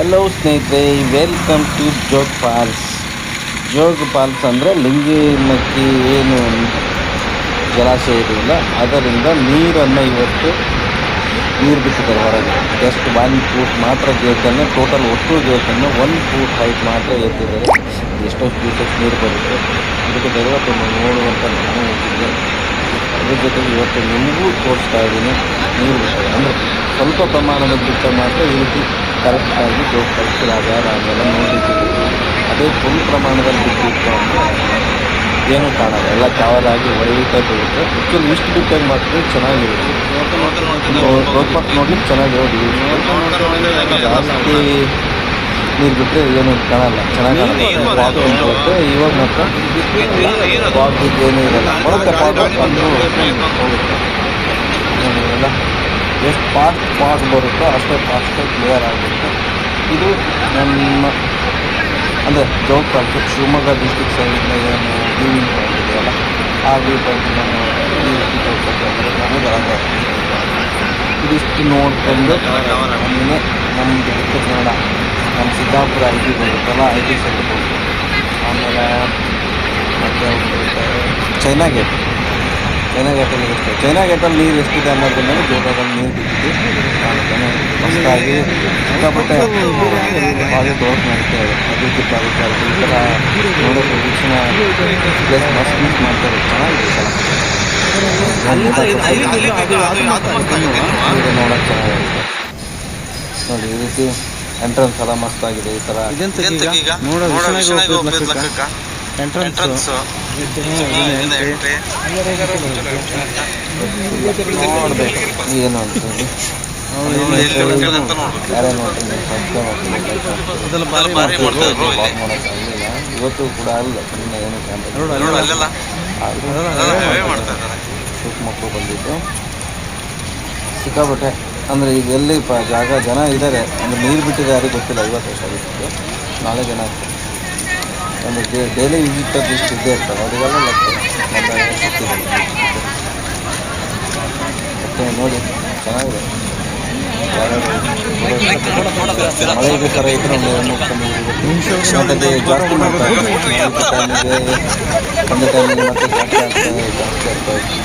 Hello ಸ್ನೇಹಿತರೆ. Welcome to Jog Falls Jog Falls ಅಂದರೆ ಲಿಂಗಿನಕ್ಕೆ ಏನು ಜಲಾಶಯ ಇರಲಿಲ್ಲ ಅದರಿಂದ ನೀರನ್ನು ಇವತ್ತು ನೀರು ಬಿಟ್ಟಿದ್ದಾರೆ ಹೊರಗೆ. ಜಸ್ಟ್ ಒನ್ ಫೂಟ್ ಮಾತ್ರ ಗೇಟನ್ನು ಟೋಟಲ್ ಒಟ್ಟು ಗೇಟನ್ನು ಒನ್ ಫೂಟ್ ಹೈಟ್ ಮಾತ್ರ ಎತ್ತಿದ್ದಾರೆ. ಎಷ್ಟೋ ದಿವಸಕ್ಕೆ ನೀರು ಬರುತ್ತೆ. ಇದಕ್ಕೆ ದೈವತ್ತನ್ನು ನೋಡುವಂಥ ನಾನು ಹೋಗಿದ್ದೆ ಅದ್ರ ಜೊತೆಗೆ ಇವತ್ತು ನಿಮಗೂ ತೋರಿಸ್ತಾ ಇದ್ದೀನಿ ನೀರು ಬಿಟ್ಟರೆ ಅಂದರೆ ಸ್ವಲ್ಪ ಪ್ರಮಾಣದಲ್ಲಿ ಬಿಟ್ಟ ಮಾತ್ರ ಈ ರೀತಿ ಕರೆಕ್ಟಾಗಿ ಜೋಗ್ ಕಳಿಸಿದಾಗ ಅದೆಲ್ಲ ನೋಡಿದ್ದೀವಿ ಅದೇ ಫುಲ್ ಪ್ರಮಾಣದಲ್ಲಿ ಬಿದ್ದಿತ್ತು ಅಂದರೆ ಏನೂ ಕಾಣಲ್ಲ. ಎಲ್ಲ ಕವರ್ ಆಗಿ ಹೊಡೆಯುತ್ತಾ ಬೀಳುತ್ತೆ ಆ್ಯಕ್ಚುಲಿ ಇಷ್ಟು ಬಿಟ್ಟಾಗ ಮಾತ್ರ ಚೆನ್ನಾಗಿರುತ್ತೆ. ಗೋಲ್ಪಾಕ್ ನೋಡ್ಲಿಕ್ಕೆ ಚೆನ್ನಾಗಿರೋದು ಜಾಸ್ತಿ ನೀರು ಬಿಟ್ಟರೆ ಏನು ಕಾಣಲ್ಲ. ಚೆನ್ನಾಗಿ ಕಾಣುತ್ತೆ. ಇವಾಗ ಮಾತ್ರ ಬಾಗಿಗೆ ಏನೂ ಇರಲ್ಲ. ಪಾಟ್ ಅಂದರೂ ಹೋಗುತ್ತೆ. ಎಲ್ಲ ಎಷ್ಟು ಫಾಸ್ಟ್ ಫಾಸ್ಟ್ ಬರುತ್ತೋ ಅಷ್ಟೇ ಫಾಸ್ಟಾಗಿ ಕ್ಲಿಯರ್ ಆಗುತ್ತೆ. ಇದು ನಮ್ಮ ಅಂದರೆ ಜೋಗ್ ಪಾರ್ಕ್ ಶಿವಮೊಗ್ಗ ಡಿಸ್ಟಿಕ್ ಸೈಡಿಂದ ಏನು ವ್ಯೂವಿಂಗ್ ಪಾಯಿಂಟ್ ಇದೆಯಲ್ಲ ಆ ವ್ಯೂ ಪಾಯಿಂಟ್ ನಾನು ಇದಿಷ್ಟು ನೋಡ್ಕೊಂಡು ಆಮೇಲೆ ನಮ್ಮದು ಉತ್ತರ ಕನ್ನಡ ನಮ್ಮ ಸಿದ್ದಾಪುರ ಐ ಟಿ ಬರುತ್ತಲ್ಲ ಐ ಟಿ ಸೆಂಟರ್ ಆಮೇಲೆ ಮತ್ತೆ ಚೈನಾ ಗೇಟ್ ಚೈನಾ ಗೇಟಲ್ಲಿ ಎಷ್ಟು ಚೈನಾ ಗೇಟಲ್ಲಿ ನೀರು ಎಷ್ಟಿದೆ ಅನ್ನೋದನ್ನ ಜೋಗದಲ್ಲಿ ನೀರು ಬಿಟ್ಟಿದ್ದು ಹೊಸದಾಗಿ ಮಸ್ತಾಗಿ ಸಿಕ್ಕಾಪಟ್ಟೆ ಬಾವಿ ಮಾಡ್ತಾರೆ ಮಾಡ್ತಾ ಇದೆ ಅಭಿವೃದ್ಧಿ ಪ್ರಾಧಿಕಾರ ಈ ಥರ ನೋಡೋಕೆ ವೀಕ್ಷಣ ಪ್ಲೇಸ್ ಮಸ್ತ್ ಮಿಸ್ ಮಾಡ್ತಾರೆ ಚೆನ್ನಾಗಿದೆ ಇದು. ನೋಡೋಕೆ ಚೆನ್ನಾಗಿರುತ್ತೆ ನೋಡಿ ಈ ರೀತಿ ಎಂಟ್ರೆನ್ಸ್ ಎಲ್ಲ ಮಸ್ತಾಗಿದೆ ಈ ಥರ ನೋಡೋ ಹೋಗ್ಬೇಕು ಹೋಗ್ಬೇಕು ಲೆಕ್ಕಕ್ಕ. ಲೆಕ್ಕಕ್ಕ. ಎಂಟ್ರೆನ್ಸ್ ಏನು ಇವತ್ತು ಕೂಡ ಅಲ್ಲ ಸುಮ್ಮನೆ ಏನು ಚಿಕ್ಕ ಮಕ್ಕಳು ಬಂದಿದ್ದು ಸಿಕ್ಕಾಪಟ್ಟೆ ಅಂದರೆ ಈಗ ಎಲ್ಲಿ ಜಾಗ ಜನ ಇದ್ದಾರೆ ಅಂದರೆ ನೀರು ಬಿಟ್ಟಿದೆ ಯಾರಿಗೂ ಗೊತ್ತಿಲ್ಲ ಐವತ್ತು ವರ್ಷ ನಾಳೆ ಜನ ಆಗ್ತದೆ ಒಂದು ಡೈಲಿ ವಿಸಿಟರ್ ಇಷ್ಟು ಇದ್ದೇ ಇರ್ತಾರೆ ಅವರಿಗೆಲ್ಲ ಲೆಕ್ಕ ಮತ್ತೆ ನೋಡಿ, ಚೆನ್ನಾಗಿದೆ. ಮಳೆ ಇದೆ ಥರ ಇದ್ರೆ ಜಾಸ್ತಿ ಮಾಡ್ತಾ ಇದ್ದಾರೆ ಟೈಮಿಗೆ ಒಂದು ಟೈಮಿಗೆ ಮತ್ತೆ ಜಾಸ್ತಿ ಆಗ್ತಾ ಜಾಸ್ತಿ ಆಗ್ತಾ ಇದೆ.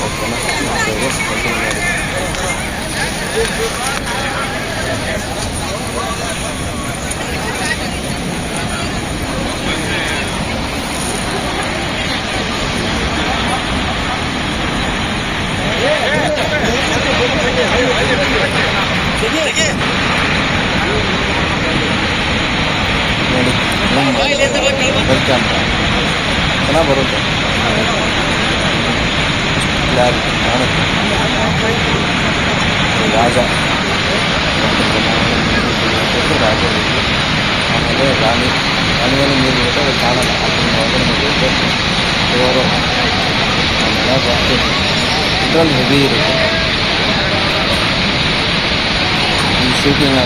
ಓಕೆನಾ ಸರಿ continue ಮಾಡಿ. ನೋಡಿ ವೆಲ್ಕಮ್ ಚೆನ್ನಾಗಿ ಬರುತ್ತೆ ಕ್ಲಾರಿಟಿ ಕಾಣುತ್ತೆ ರಾಜ. ಆಮೇಲೆ ರಾಣಿ ರಾಣಿಯನ್ನು ನೀರು ಅದು ಕಾಣಲ್ಲ ಅದನ್ನ ಒಳಗಡೆ ಹೋಗುತ್ತೆ ದೇವರು ಆಮೇಲೆ ಭಕ್ತಿ ಇದರಲ್ಲಿ ಹೆವಿ ಇರುತ್ತೆ ಈ ಶೂಟಿಂಗ್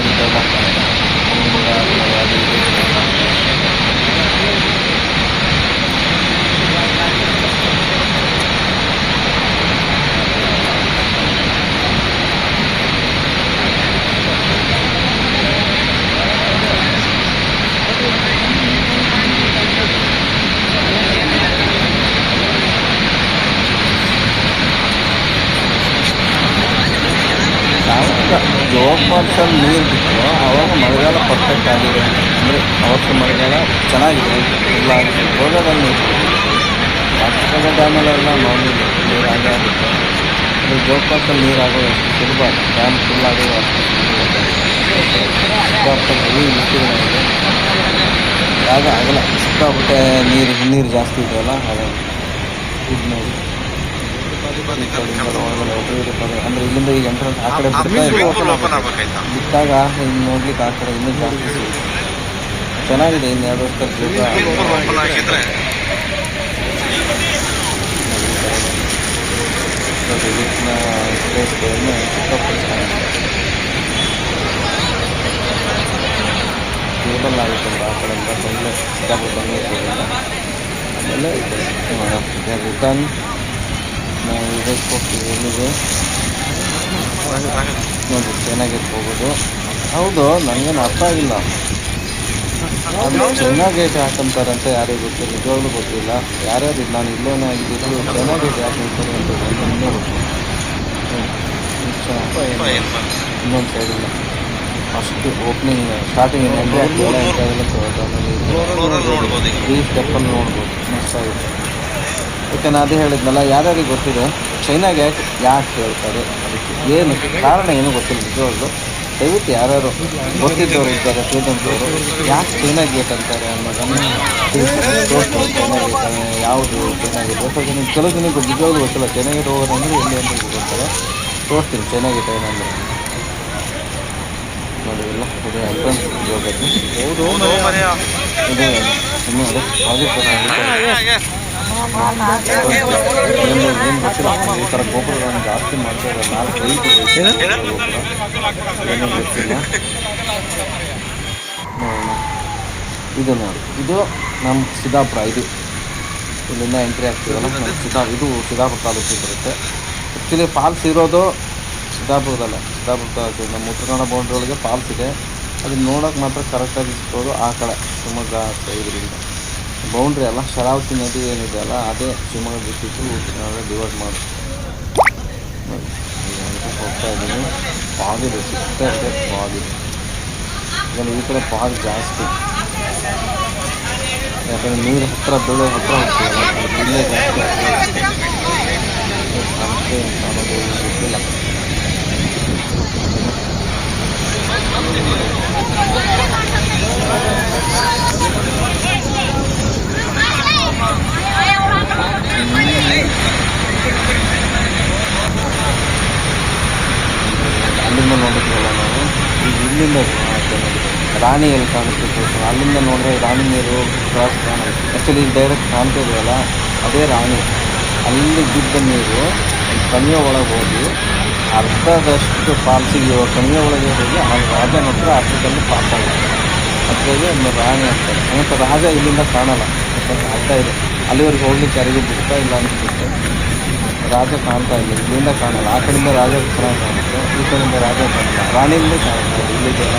ಫಾಲ್ಸಲ್ಲಿ ನೀರು ಬಿಟ್ಟು ಆವಾಗ ಮಳೆಗಾಲ ಪರ್ಫೆಕ್ಟ್ ಆಗಿದೆ. ಅಂದರೆ ಅವತ್ತು ಮಳೆಗಾಲ ಚೆನ್ನಾಗಿದೆ. ಇಲ್ಲ ಹೋಗೋದಲ್ಲಿ ನೀರು ಡ್ಯಾಮಲ್ಲೆಲ್ಲ ಮಾಮೂಲಿ ನೀರು ಹಾಗೆ ಆಗುತ್ತೆ. ಅದು ಜೋಗ್ ಫಾಲ್ಸಲ್ಲಿ ನೀರು ಆಗೋದು ಅಷ್ಟು ಸುಲಭ ಡ್ಯಾಮ್ ಫುಲ್ ಆಗೋದು ಅಷ್ಟು ಸಿಕ್ಕಾಪಟ್ಟೆ ಇದೆ ಆಗ ಆಗಲ್ಲ. ಸಿಕ್ಕಾಪಟ್ಟೆ ನೀರು ನೀರು ಜಾಸ್ತಿ ಇದೆಯಲ್ಲ ಹಾಗಾಗಿ ಇದು ನೋಡಿ ಈ ಕಡೆಯಿಂದ ಒಳಗಡೆ ಒಬ್ಬರು ಇರ್ತಾರೆ ಅಂದರೆ ಇಲ್ಲಿಂದ ಈಗ ಎಂಟ್ರೆನ್ಸ್ ಆ ಕಡೆ ಬಿಡ್ತಾ ಇದೆ ಓಪನ್ ಓಪನ್ ಆಗ್ಬೇಕಾಯ್ತಾ ಬಿಟ್ಟಾಗ ಇನ್ನು ನೋಡ್ಲಿಕ್ಕೆ ಆ ಕಡೆ ಇನ್ನೂ ಜಾಸ್ತಿ ಸಿಗುತ್ತೆ ಚೆನ್ನಾಗಿದೆ ಇನ್ನು ಎರಡು ವರ್ಷದಲ್ಲಿ ಜೀವ ಓಪನ್ ಆಗಿದ್ರೆ ಪ್ಲೇಸ್ಗಳನ್ನು ಸಿಕ್ಕಾಪಟ್ಟೆ ಚೆನ್ನಾಗಿದೆ ಕೇಬಲ್ ಆಗುತ್ತೆ ಅಂತ ಆ ಕಡೆಯಿಂದ ಬಂದರೆ ಸಿಕ್ಕಾಪಟ್ಟೆ ಬಂದರೆ ಆಮೇಲೆ ರಿಟರ್ನ್ ನಾವು ಇದಕ್ಕೆ ಹೋಗ್ತೀವಿ ಎಲ್ಲಿಗೆ ನೋಡಿ ಚೆನ್ನಾಗೈತೆ ಹೋಗೋದು ಹೌದು ನನಗೇನು ಅರ್ಥ ಆಗಿಲ್ಲ. ಚೆನ್ನಾಗೈತೆ ಹಾಕಂತಾರೆ ಅಂತ ಯಾರಿಗೂ ಗೊತ್ತಿಲ್ಲ ನಿಜವಾಗ್ಲೂ ಗೊತ್ತಿಲ್ಲ. ಯಾರ್ಯಾರು ನಾನು ಇಲ್ಲೇನೇ ಆಗಿದ್ದು ಚೆನ್ನಾಗೈತೆ ಯಾಕೆ ಅಂತಾರೆ ಅಂತ ನನಗೆ ಗೊತ್ತಿಲ್ಲ. ಇನ್ನೊಂದು ಸೈಡಿಲ್ಲ ಫಸ್ಟ್ ಓಪನಿಂಗ್ ಸ್ಟಾರ್ಟಿಂಗ್. ಈ ಸ್ಟೆಪ್ಪಲ್ಲಿ ನೋಡ್ಬೋದು. ಮಸ್ತಾಗಿದೆ ಯಾಕೆ ನಾನು ಅದೇ ಹೇಳಿದ್ನಲ್ಲ ಯಾರ್ಯಾರಿಗೆ ಗೊತ್ತಿದೆ? ಚೈನಾಗೆ ಯಾಕೆ ಯಾಕೆ ಹೇಳ್ತಾರೆ? ಅದಕ್ಕೆ ಏನು? ಕಾರಣ ಏನು ಗೊತ್ತಿಲ್ಲ ನಿಜವಾಗ್ಲು. ದಯವಿಟ್ಟು ಯಾರ್ಯಾರು ಗೊತ್ತಿದ್ದವರು ಇದ್ದಾರೆ ತಿಳಿದಂಥವ್ರು ಯಾಕೆ ಚೈನಾ ಗೇಟ್ ಅಂತಾರೆ ಅನ್ನೋದನ್ನು ತೋರಿಸ್ತಾರೆ. ಚೈನಾ ಗೇಟ್ ಯಾವುದು ಚೈನಾ ಗೇಟ್ ಸ್ವಲ್ಪ ಜನ ಕೆಲವು ಜನಕ್ಕೆ ನಿಜವಾಗ್ಲೂ ಗೊತ್ತಿಲ್ಲ. ಚೈನಾ ಗೇಟ್ ಹೋಗೋದಂದ್ರೆ ಎಲ್ಲಿ ಅಂತ ಗೊತ್ತಾರೆ ತೋರಿಸ್ತೀನಿ ಚೈನಾ ಗೇಟ್ ಏನಂದ್ರೆ. ನೋಡಿ ಎಲ್ಲ ಇದು. ಎಂಟ್ರೆನ್ಸ್ ಹೋಗೋದು ಹೌದು ಇದು. ಇನ್ನು ಅದೇ ಗೋಪುರಗಳನ್ನು ಜಾಸ್ತಿ ಮಾಡ್ತಾರೆ ನಾಲ್ಕು ಐದು ಗೊತ್ತಿಲ್ಲ ಇದು ನೋಡಿ ಇದು ನಮ್ಮ ಸಿದ್ದಾಪುರ, ಇದು ಇಲ್ಲಿಂದ ಎಂಟ್ರಿ ಆಗ್ತೀವಲ್ಲ ನಮ್ಮ ಸಿದ್ದಾ ಇದು ಸಿದ್ದಾಪುರ ತಾಲೂಕಿಗೆ ಬರುತ್ತೆ. ಆ್ಯಕ್ಚುಲಿ ಫಾಲ್ಸ್ ಇರೋದು ಸಿದ್ದಾಪುರದಲ್ಲ. ಸಿದ್ದಾಪುರ ತಾಲೂಕು, ನಮ್ಮ ಉತ್ತರ ಕನ್ನಡ ಬೌಂಡ್ರಿ ಒಳಗೆ ಫಾಲ್ಸ್ ಇದೆ. ಅದನ್ನ ನೋಡೋಕೆ ಮಾತ್ರ ಕರೆಕ್ಟಾಗಿ ಸಿಗೋದು ಆ ಕಡೆ ಶಿವಮೊಗ್ಗ ಸೈಡ್ರಿಂದ ಬೌಂಡ್ರಿ ಅಲ್ಲ, ಶರಾವತಿ ನದಿ ಏನಿದೆ ಅಲ್ಲ, ಅದೇ ಶಿವಮೊಗ್ಗ ಡಿಸ್ಟಿಕ್ಕು ಡಿವೈಡ್ ಮಾಡುತ್ತೆ. ಹೋಗ್ತಾ ಇದ್ದೀನಿ. ಫಾಗ್ ಇದೆ ಇದೆ ಫಾಗ್ ಇದೆ. ಈ ಕಡೆ ಫಾಗ್ ಜಾಸ್ತಿ. ಯಾಕಂದರೆ ನೀರು ಹತ್ತಿರ ಬೆಳೆ ಹತ್ತಿರ ಹೋಗ್ತೀವಲ್ಲ ಇಲ್ಲೇ ಜಾಸ್ತಿ ಗೊತ್ತಿಲ್ಲ. ಅಲ್ಲಿಂದ ನೋಡಿದ್ವಲ್ಲ ನಾವು? ಈಗ ಇಲ್ಲಿಂದ ರಾಣಿ ಎಲ್ಲಿ ಕಾಣುತ್ತೆ. ಅಲ್ಲಿಂದ ನೋಡಿದ್ರೆ ರಾಣಿ ನೀರು ಕ್ರಾಸ್ ಆ್ಯಕ್ಚುಲಿ ಇಲ್ಲಿ ಡೈರೆಕ್ಟ್ ಕಾಣ್ತಾ ಇದೆಯಲ್ಲ ಅದೇ ರಾಣಿ. ಅಲ್ಲಿ ಬಿದ್ದ ನೀರು ಕಣಿವೆ ಒಳಗೆ ಹೋಗಿ ಅರ್ಧದಷ್ಟು ಫಾಲ್ಸಿಗೆ ಇವಾಗ ಒಳಗೆ ಹೋಗಿ ಆ ರಾಜ ಹತ್ರ ಅರ್ಧದಲ್ಲಿ ಪಾಸ್ ಆಗುತ್ತೆ. ಒಂದು ರಾಣಿ ಅಂತಾರೆ ಮತ್ತು ರಾಜ ಇಲ್ಲಿಂದ ಕಾಣಲ್ಲ. ಅರ್ಧ ಇದೆ. ಅಲ್ಲಿವರೆಗೆ ಹೋಗ್ಲಿಕ್ಕೆ ಯಾರಿಗೂ ಬಿಡ್ತಾ ಇಲ್ಲ ಅನ್ಸುತ್ತೆ. ರಾಜ ಕಾಣ್ತಾ ಇಲ್ಲ, ಇಲ್ಲಿಂದ ಕಾಣಲ್ಲ. ಆ ಕಡೆಯಿಂದ ರಾಜ ಚೆನ್ನಾಗಿ ಕಾಣುತ್ತೆ, ಈ ಕಡೆಯಿಂದ ರಾಜ ಕಾಣಲ್ಲ. ರಾಣಿಯಿಂದ ಕಾಣ್ತಾ ಇಲ್ಲಿ ಜನ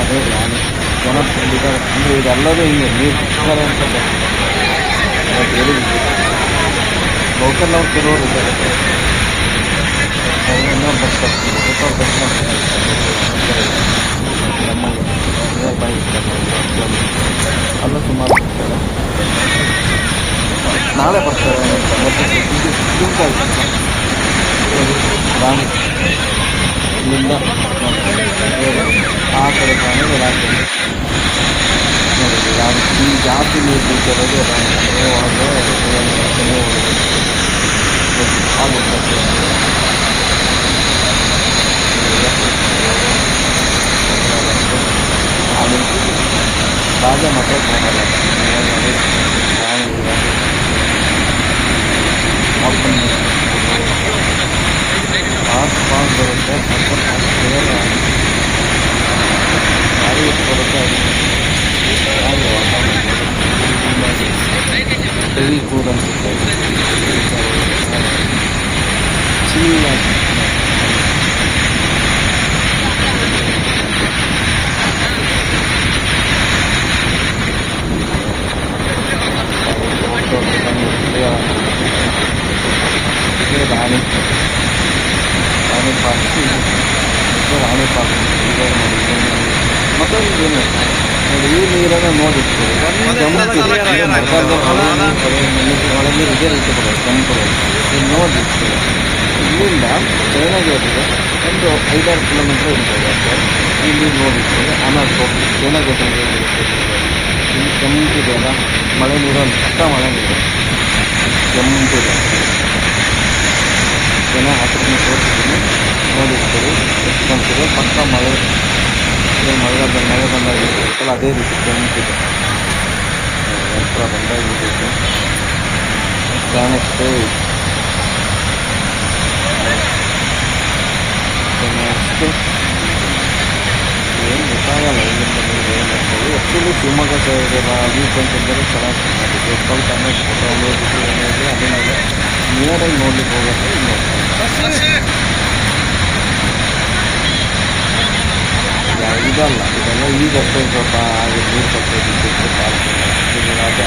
ಅದೇ ರಾಣಿ. ಜನ ತುಂಬಿದ್ದಾರೆ ಅಂದರೆ ಇದೆಲ್ಲರೂ ಹಿಂಗೆ ನೀರು ಬಿಡ್ತಾರೆ ಅಂತ ಹೇಳಿದ್ವಿ ಲೋಕಲ್ ಅವ್ರು ಕೆಲವರು ಇದ್ದಾರೆ. ಅವ್ರನ್ನ ಬರ್ತಾರೆ. ಲೋಕಲ್ ದರ್ಶನ ನಮ್ಮಲ್ಲಿ ನಿಯರ್ ಬೈ ಅಲ್ಲ ಸುಮಾರು ಬರ್ತಾರೆ ನಾಳೆ ಬರ್ತಾರೆ ಅಂತ ಮತ್ತೆ ಇದು ತುಂಬ ಇದು ರಾಣಿ ಇಲ್ಲಿಂದ ನೋಡಿ, ಆ ಕಡೆ ಕಾಣಿದೆ ರಾಣಿ ನೋಡಿ ರಾಣಿ ಈ ಜಾಸ್ತಿ ನೀರು ಬೀಳ್ತಿರೋದು ರಾಣಿ ಮನೆ ಒಳಗೆ ಮನೆ ಒಳಗೆ ಆಗುತ್ತೆ ರಾಣಿ ರಾಜ ಮಾತ್ರ ಕಾಣಲ್ಲ Rani Rani open pass pass ಬರುತ್ತೆ ಮತ್ತೆ ಪಾಸ್ ಬರಲ್ಲ ಗಾಡಿ ಎಷ್ಟು ಬರುತ್ತೆ ಅದು ಗಾಡಿ ಹೆವಿ ಕೂಲ್ ಅನ್ಸುತ್ತೆ ಚಿಲ್ ರಾಣಿ ರಾಣಿ ಪಾರ್ಕ್ ಮತ್ತು ರಾಣಿ ಪಾರ್ಕ್ ಇದೆ ನೋಡಿ ಮತ್ತೊಂದು ಏನು ನೋಡಿ ಈ ನೀರನ್ನು ಕೆಂಪು ಇದೆ. ರೀತಿ ಬರೋದು ಕೆಂಪು ಇದು. ನೋಡಿರ್ತೀವಿ ಇಲ್ಲಿಂದ ಗೇಟ್ ಒಂದು ಐದಾರು ಕಿಲೋಮೀಟ್ರ್ ಇರ್ತದೆ ಅಷ್ಟೇ. ಇಲ್ಲಿ ನೋಡಿರ್ತೀವಿ ಚೈನಾ ಗೇಟ್ ಅಂತ ಇಲ್ಲಿ ಕೆಂಪಿದೆ ಅಲ್ಲ ಮಳೆ ನೀರು ಒಂದು ಪಕ್ಕ ಮಳೆ ನೀರು. ಕೆಂಪಿದೆ ಜನ ಹತ್ತಿರ ತೋರಿಸ್ತೀನಿ. ನೋಡಿರ್ತೀವಿ ಕೆಂಪಿದೆ ಪಕ್ಕ ಮಳೆ ಮಳೆ ಬಂದ ಮಳೆ ಬಂದಾಗ ಅದೇ ರೀತಿ ಕೆಂಪಿದೆ पूरा बंदा ये देखें प्लानट पे ಆ್ಯಕ್ಚುಲಿ ಶಿವಮೊಗ್ಗ ಸೈಡೆಲ್ಲ ವೀಕ್ ಅಂತಂದರೆ ಚೆನ್ನಾಗಿ ಡಿಸ್ಕೌಂಟ್ ಅನ್ನೋ ಫೋಟೋ ಅನ್ನೋದು ಅದನ್ನೆಲ್ಲ ನಿಯರಾಗಿ ನೋಡ್ಲಿಕ್ಕೆ ಹೋಗೋದು ನೋಡ್ತಾರೆ ಇದಲ್ಲ ಇದೆಲ್ಲ ಈಗ ಅಷ್ಟೇ ಸ್ವಲ್ಪ ಹಾಗೆ ನೀರು ಕಟ್ಟೋದಿತ್ತು ಪಾರ್ಕ್ ಈಗ ಅದು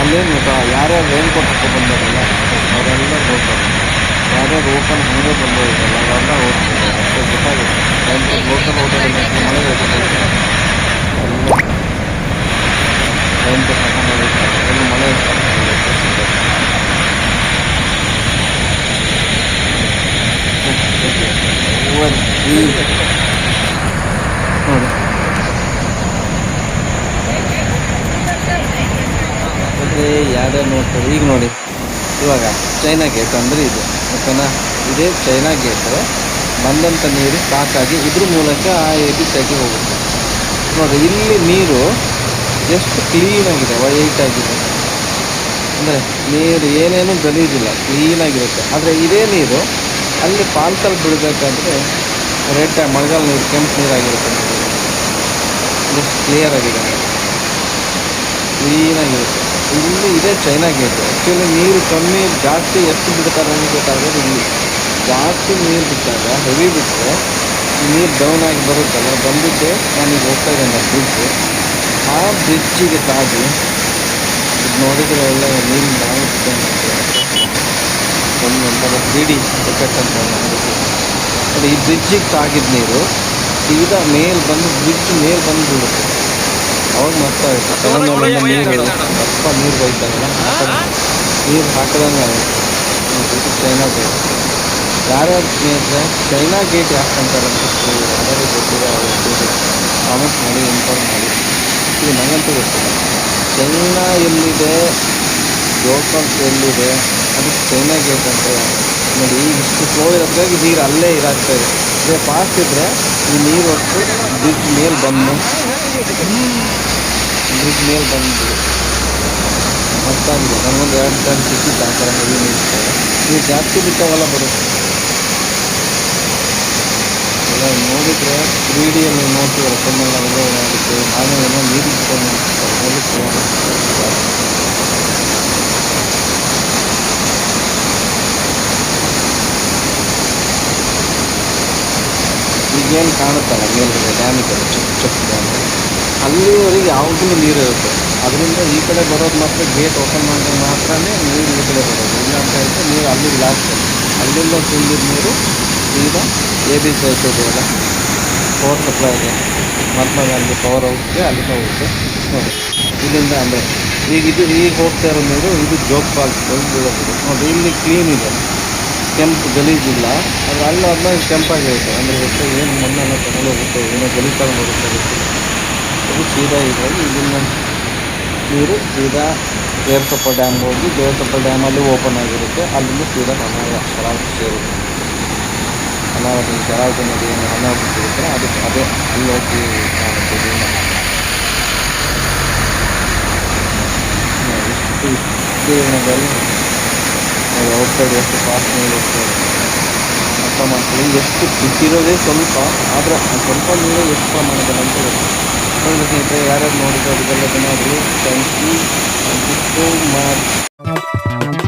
ಅಲ್ಲೇನು ಗೊತ್ತಾ ಯಾರ್ಯಾರು ರೈನ್ ಕೋಟ್ ಹಾಕೊ ಬಂದಾರಲ್ಲ ಅವರೆಲ್ಲ ಹೋಗ್ತಾರೆ ಯಾರ್ಯಾರು ಓಪನ್ ಹಂಗೆ ಬಂದೋಗಿರಲ್ಲ ಅವೆಲ್ಲ ಹೋಗ್ತಾರೆ ಅಷ್ಟೇ ಗೊತ್ತಾಗುತ್ತೆ ರೈನ್ ಕೋಟ್ ಲೋಕಲ್ ಹೋಗೋದ್ರಿಂದ ಮಳೆ ಹೋಗ್ತಾರೆ ಎಲ್ಲ ರೈನ್ ಕೋಟ್ ಹಾಕೊಂಡು ಹೋಗಿರ್ತಾರೆ ಎಲ್ಲ ಮಳೆ ಇರ್ತಾರೆ ಮತ್ತೆ ಯಾರ್ಯಾರು ನೋಡ್ತಾರೆ? ಈಗ ನೋಡಿ, ಇವಾಗ ಚೈನಾ ಗೇಟ್ ಅಂದರೆ ಇದು. ಓಕೆನಾ? ಇದೇ ಚೈನಾ ಗೇಟ್ ಬಂದಂಥ ನೀರು ಸಾಕಾಗಿ ಇದ್ರ ಮೂಲಕ ಆ ಏಟಿ ಸೈಡ್ಗೆ ಹೋಗುತ್ತೆ. ನೋಡಿ, ಇಲ್ಲಿ ನೀರು ಎಷ್ಟು ಕ್ಲೀನಾಗಿದೆ ವೈಟ್ ಆಗಿದೆ. ಅಂದರೆ ನೀರು ಏನೇನು ಗಲೀಜಿಲ್ಲ ಕ್ಲೀನಾಗಿರುತ್ತೆ ಆದರೆ ಇದೇ ನೀರು ಅಲ್ಲಿ ಪಾಲ್ಕಲ್ಲಿ ಬೀಳಬೇಕಾದ್ರೆ ರೆಡ್ ಟೈಮ್ ಮಳೆಗಾಲ ನೀರು, ಕೆಂಪು ನೀರಾಗಿರುತ್ತೆ. ಎಷ್ಟು ಕ್ಲಿಯರ್ ಆಗಿದೆ ಕ್ಲೀನಾಗಿರುತ್ತೆ ಇಲ್ಲಿ ಇದೆ ಚೈನಾ ಗೇಟ್ ಆ್ಯಕ್ಚುಲಿ ನೀರು ಕಮ್ಮಿ, ಜಾಸ್ತಿ ಎಷ್ಟು ಬಿಡ್ತಾರೆ ಅನ್ಬೇಕಾದ್ರೆ ಇಲ್ಲಿ ಜಾಸ್ತಿ ನೀರು ಬಿಟ್ಟಾಗ ಹೆವಿ ಬಿಟ್ಟರೆ ನೀರು ಡೌನ್ ಆಗಿ ಬರುತ್ತಲ್ಲ ಬಂದಿದ್ದೆ ನಾನೀಗ ಹೋಗ್ತಾ ಇದ್ದೇನೆ ಬ್ರಿಡ್ಜ್ ಆ ಬ್ರಿಡ್ಜಿಗೆ ತಾಗಿ ನೋಡಿದರೆ ಎಲ್ಲ ನೀರಿನ ನಾವು ಒಂದು ಒಂಥರ ತ್ರೀ ಡಿ ಎಫೆಕ್ಟ್ ಅಂತ ಅದಕ್ಕೆ ನೋಡಿ ಈ ಬ್ರಿಡ್ಜಿಗೆ ತಾಗಿದ ನೀರು ಸೀದಾ ಮೇಲೆ ಬಂದು ಬ್ರಿಡ್ಜ್ ಮೇಲೆ ಬಂದು ಬೀಳುತ್ತೆ ಅವಾಗ ಮಸ್ತ್ ಆಗುತ್ತೆ ತಲೆಮೇಲಿಂದ ನೀರು ದಪ್ಪ ನೀರು ಬೈತಾರಲ್ಲ ನೀರು ಹಾಕದಂಗೆ ಆಗುತ್ತೆ ನೋಡಿ, ಇದು ಚೈನಾ ಗೇಟ್ ಯಾರ್ಯಾರು ಸ್ನೇಹಿತರೆ ಚೈನಾ ಗೇಟ್ ಯಾಕೆ ಅಂತಾರೆ ಅಂತ ಯಾರ್ಯಾರು ಗೊತ್ತಿದೆ ಅವ್ರು ಕಾಮೆಂಟ್ ಮಾಡಿ ಇನ್ಫಾರ್ಮ್ ಮಾಡಿ. ಇದು ನನಗಂತೂ ಗೊತ್ತಿಲ್ಲ. ಚೈನಾ ಎಲ್ಲಿದೆ? ಜೋಕಾಲ್ಸ್ ಎಲ್ಲಿದೆ? ಅದಕ್ಕೆ ಚೈನಾ ಗೇಟ್ ಅಂತ ನೋಡಿ ಇಷ್ಟು ಫ್ಲೋ ಇರೋದ್ರಾಗ ನೀರು ಅಲ್ಲೇ ಇರಾಗ್ತಾ ಇದೆ. ಅದೇ ಫಾಸ್ಟ್ ಇದ್ದರೆ ಈ ನೀರು ಹೊತ್ತು ಬ್ರಿಡ್ಜ್ ಮೇಲೆ ಬಂದು ಬ್ರಿಡ್ಜ್ ಮೇಲೆ ಬಂದು ಮತ್ತಾಗಿದೆ ನನಗೊಂದು ಎರಡು ಟನ್ ಸಿಕ್ಕಿತ್ತು ಆ ಥರ ಹೆವಿ ನೀರು ನೀವು ಜಾಸ್ತಿ ಬಿಟ್ಟವಲ್ಲ ಬರುತ್ತೆ ಎಲ್ಲ ನೋಡಿದರೆ ತ್ರೀ ಡಿಯಲ್ಲಿ ನೋಡ್ತೀವಲ್ಲ ಕಣ್ಣೆಲ್ಲ ಅದೇ ಅದಕ್ಕೆ ನಾನು ಏನೋ ನೀರು ಇಟ್ಕೊಂಡು ನೋಡಲಿಕ್ಕೆ ಈಗೇನು ಕಾಣುತ್ತಲ್ಲ ಮೇಲ್ಗಡೆ ಡ್ಯಾಮ್ ಇದೆ ಚಿಕ್ಕ ಚಿಕ್ಕ ಡ್ಯಾಮ್ ಅಲ್ಲಿವರೆಗೆ ಯಾವಾಗಲೂ ನೀರು ಇರುತ್ತೆ. ಅದರಿಂದ ಈ ಕಡೆ ಬರೋದು ಮಾತ್ರ ಗೇಟ್ ಓಪನ್ ಮಾಡಿದ್ರೆ ಮಾತ್ರ ನೀರು ಈ ಕಡೆ ಬರೋದು. ಇಲ್ಲ ಅಂತ ಹೇಳಿದ್ರೆ ನೀರು ಅಲ್ಲಿಗೆ ಲಾಸ್ಟ್ ಅಲ್ಲಿಂದ ತುಂಬಿದ ನೀರು ಸೀದಾ ಎ ಬಿ ಇದೆಯಲ್ಲ ಪವರ್ ಸಪ್ಲೈ ಇದೆ ಮಹಾತ್ಮ ಗಾಂಧಿ ಪವರ್ ಹೌಸ್ಗೆ ಅಲ್ಲಿಂದ ಹೋಗುತ್ತೆ. ನೋಡಿ, ಇಲ್ಲಿಂದ ಅಂದರೆ ಈಗ ಇದು, ಈಗ ಹೋಗ್ತಾ ಇರೋ ನೀರು, ಇದು ಜೋಗ್ ಫಾಲ್ಸ್ ಬೀಳೋದು. ನೋಡಿ, ಇಲ್ಲಿ ಕ್ಲೀನ್ ಇದೆ. ಕೆಂಪು ಗಲೀಜಿಲ್ಲ ಅದು ಅಲ್ಲಿ ಆದ್ಮೇಲೆ ಕೆಂಪಾಗಿರುತ್ತೆ ಅಂದರೆ ಗೊತ್ತು ಏನು ಮಣ್ಣೆಲ್ಲ ತಗೊಂಡು ಹೋಗುತ್ತೆ ಏನೋ ಗಲೀಜು ತಗೊಂಡು ಹೋಗುತ್ತೆ ಗೊತ್ತಿಲ್ಲ ಅದು ಸೀದಾ ಇದರಲ್ಲಿ ಇಲ್ಲಿಂದ ನೀರು ಸೀದಾ ದೇವಸಪ್ಪ ಡ್ಯಾಮ್ ಹೋಗಿ ದೇವಸಪ್ಪ ಡ್ಯಾಮಲ್ಲಿ ಓಪನ್ ಆಗಿರುತ್ತೆ ಅಲ್ಲಿಂದ ಸೀದಾ ಅನಾವರ ಶರಾವತಿ ಸೇರುತ್ತೆ ಅನಾವತಿ ಶರಾವತಿ ನದಿ ಏನು ಅನಾವತಿ ಸಿಗುತ್ತೆ ಅದಕ್ಕೆ ಅದೇ ಅಲ್ಲಿ ಹೋಗಿ ಕಾಣುತ್ತೆ ಇದನ್ನ. ನೋಡಿ ಔಟ್ಸೈಡ್ ಎಷ್ಟು ಫಾಸ್ಟ್ ನೀರು ಹೋಗ್ತಾ ಇದೆ ಅರ್ಥ ಮಾಡ್ಕೊಳ್ಳಿ ಎಷ್ಟು ಬಿದ್ದಿರೋದೇ ಸ್ವಲ್ಪ, ಆದರೆ ಆ ಸ್ವಲ್ಪ ನೀರು ಎಷ್ಟು ಪ್ರಮಾಣದಲ್ಲಿ ಅಂತ ಗೊತ್ತು ನೋಡಿ ಸ್ನೇಹಿತರೆ, ಯಾರ್ಯಾರು ನೋಡಿದ್ರೆ ಅದಕ್ಕೆಲ್ಲ ಜನ thank you thank you so much